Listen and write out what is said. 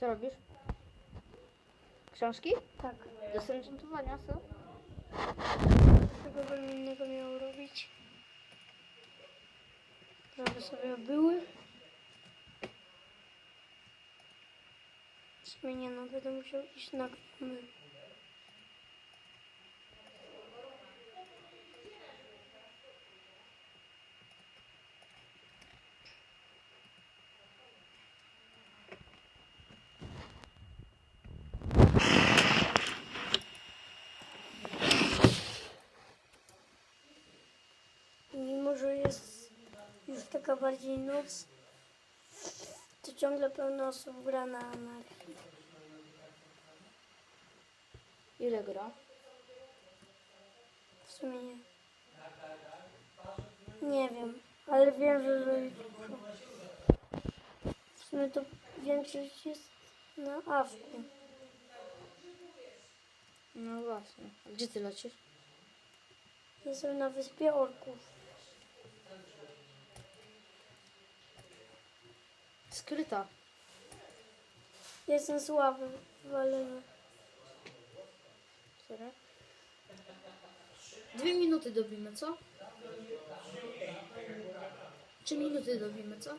robisz? Książki? Tak. Do enchantowania, co? Czego bym innego miał robić? Żeby sobie były. W sumie nie no, będę musiał iść na gromy. Że jest już taka bardziej noc, to ciągle pełno osób gra na anarchii. Ile gra? W sumie nie. Nie wiem, ale wiem, że. W sumie to większość jest na awku. No właśnie. A gdzie ty lecisz? Jestem na wyspie orków. Skryta. Jestem słaby. Serio? Dwie minuty dobimy, co? Trzy minuty dobimy, co?